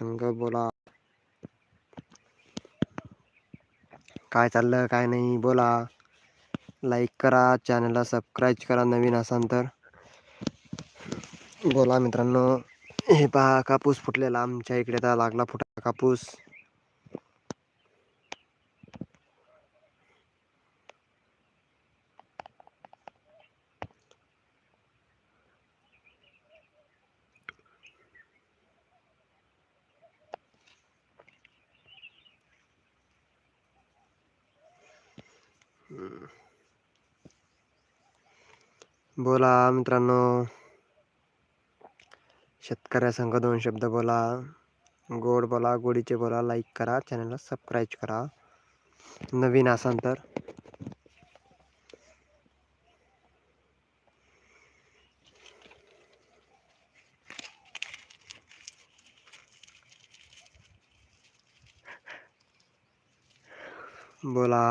संघ बोला. काय चाललं काय नाही बोला. लाईक करा चॅनलला सबस्क्राईब करा नवीन असाल तर. बोला मित्रांनो हे पहा कापूस फुटलेला आमच्या इकडे तर लागला फुटा कापूस. बोला मित्रांनो. शेतकऱ्यासंघ दोन शब्द बोला. गोड बोला गोडीचे बोला लाईक करा चॅनलला सबस्क्राईब करा. नवीन असाल तर. बोला.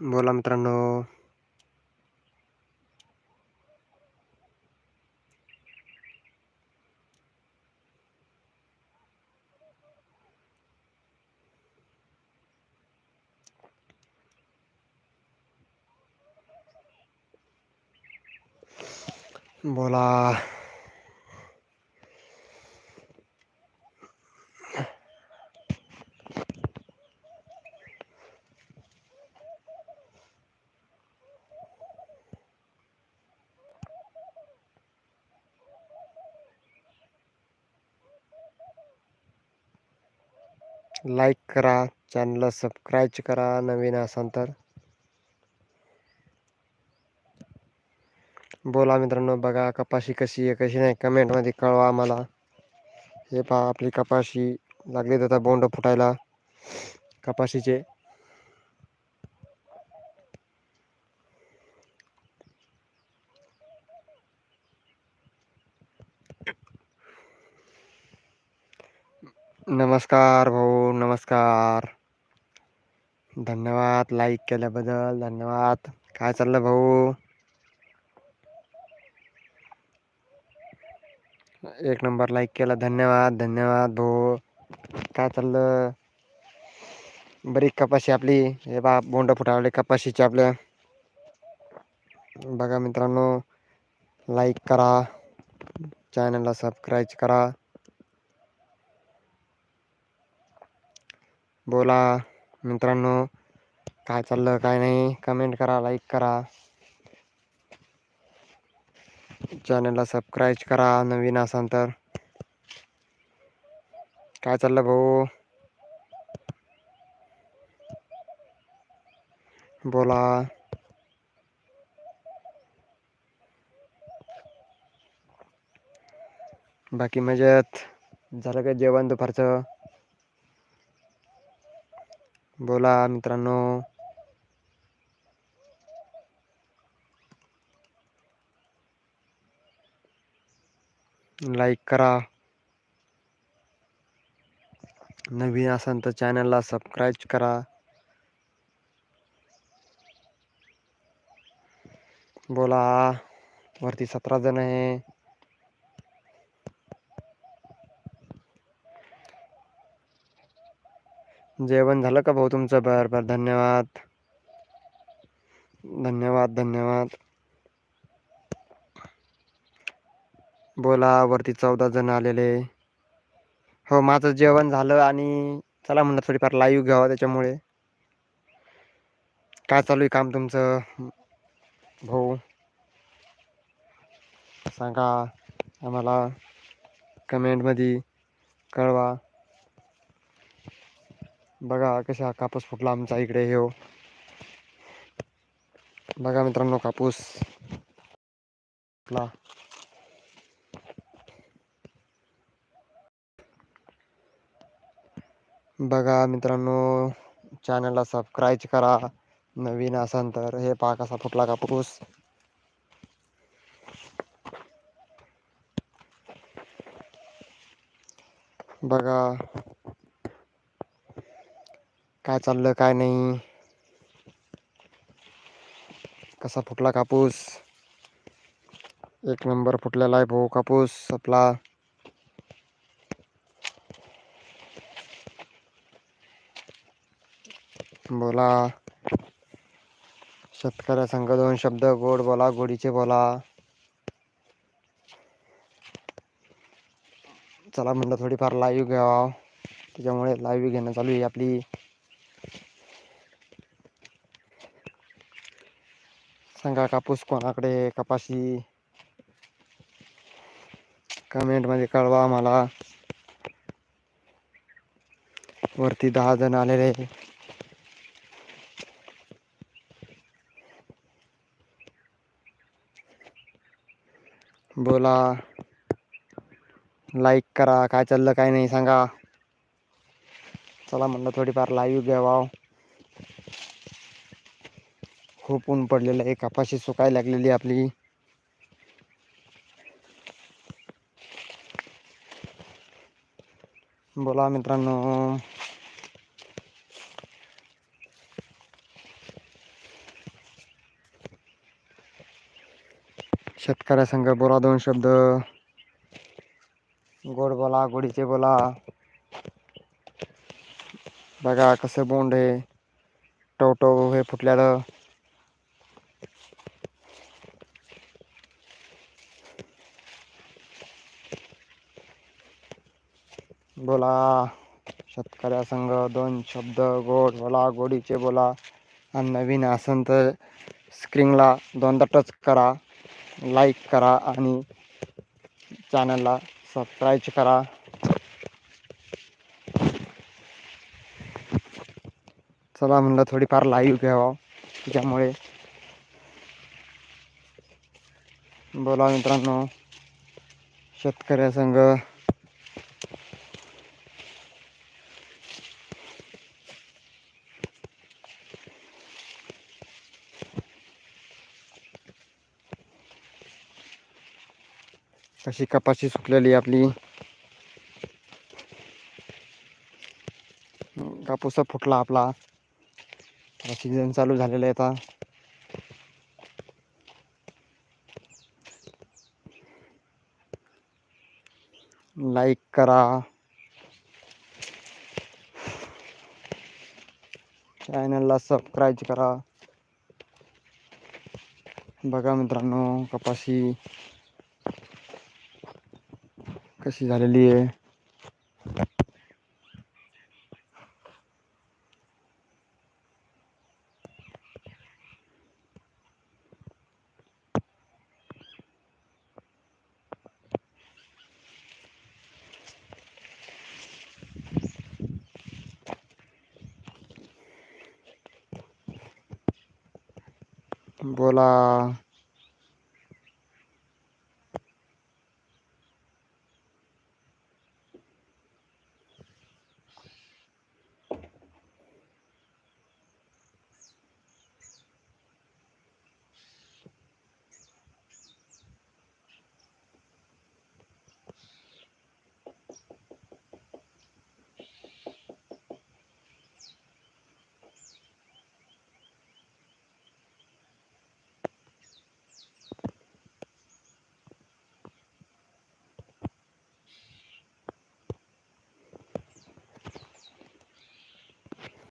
बोला मित्रांनो बोला लाईक करा चॅनलला सबस्क्राईब करा नवीन असाल तर. बोला मित्रांनो बघा कपाशी कशी आहे कशी नाही कमेंटमध्ये कळवा आम्हाला. हे पहा आपली कपाशी लागली आता बोंड फुटायला. कपाशीचे नमस्कार भाऊ नमस्कार. धन्यवाद लाईक केल्याबद्दल धन्यवाद. काय चाललं भाऊ? एक नंबर लाईक केला धन्यवाद धन्यवाद भाऊ. काय चाललं? बरी कपाशी आपली हे बा बोंड फुटावले कपाशीचे आपल्या. बघा मित्रांनो लाईक करा. चॅनलला सबस्क्राईब करा. बोला. मित्रांनो काय चाललं काय नाही? कमेंट करा लाईक करा. चॅनलला सबस्क्राईब करा नवीन असाल तर. काय चाललं भाऊ? बोला. बाकी मजेत? झालं का जेवण दुपारचं? बोला मित्रांनो. लाईक करा. नवीन असाल तर चॅनलला सबस्क्राईब करा. बोला, वरती सतरा जण आहे. जेवण झालं का भाऊ तुमचं? बरं बरं. धन्यवाद. धन्यवाद धन्यवाद. बोला वरती चौदा जण आलेले. हो माझं जेवण झालं आणि चला म्हणलं थोडीफार लाईव्ह घ्यावा त्याच्यामुळे. काय चालू आहे काम तुमचं? भाऊ सांगा आम्हाला कमेंटमध्ये कळवा. बघा कसा कापूस फुटला आमचा इकडे हे हो। बघा मित्रांनो कापूस फुटला. बघा मित्रांनो चॅनलला सबस्क्राईब करा. नवीन असाल तर हे पहा कसा फुटला कापूस. बघा. काय चाललं काय नाही. कसा फुटला कापूस? एक नंबर फुटलेला आहे भाऊ कापूस आपला. बोला. शेतकऱ्या संघ दोन शब्द गोड बोला गोडीचे बोला. चला म्हणलं थोडीफार लाईव्ह घ्यावा. त्याच्यामुळे लाईव्ह घेणं चालू आहे आपली. सांगा कापूस कोणाकडे कपाशी. कमेंटमध्ये कळवा आम्हाला. वरती दहा जण आलेले बोला. लाईक करा. काय चाललं काय नाही सांगा. चला म्हणलं थोडीफार लाईव्ह घ्यावा. खूप ऊन पडलेलं आहे. कपाशी सुकायला लागलेली आपली. बोला मित्रांनो. शेतकऱ्या संघ बोला दोन शब्द. गोड बोला गोडीचे बोला. बघा कसं बोंड हे टवटव हे फुटलेलं बोला. शेतकऱ्या संघ दोन शब्द गोड बोला गोडीचे बोला. आणि नवीन असन तर स्क्रीनला दोनदा टच करा लाईक करा आणि चॅनलला सबस्क्राईब करा. चला म्हणलं थोडीफार लाईव्ह घ्यावा. त्याच्यामुळे बोला मित्रांनो. शेतकऱ्या संघ कशी कपाशी सुकलेली आपली. कापूस फुटला आपला. सीझन चालू झालेला आहे आता. लाईक करा. चॅनलला सबस्क्राईब करा. बघा मित्रांनो कपाशी. कशी झालेली आहे बोला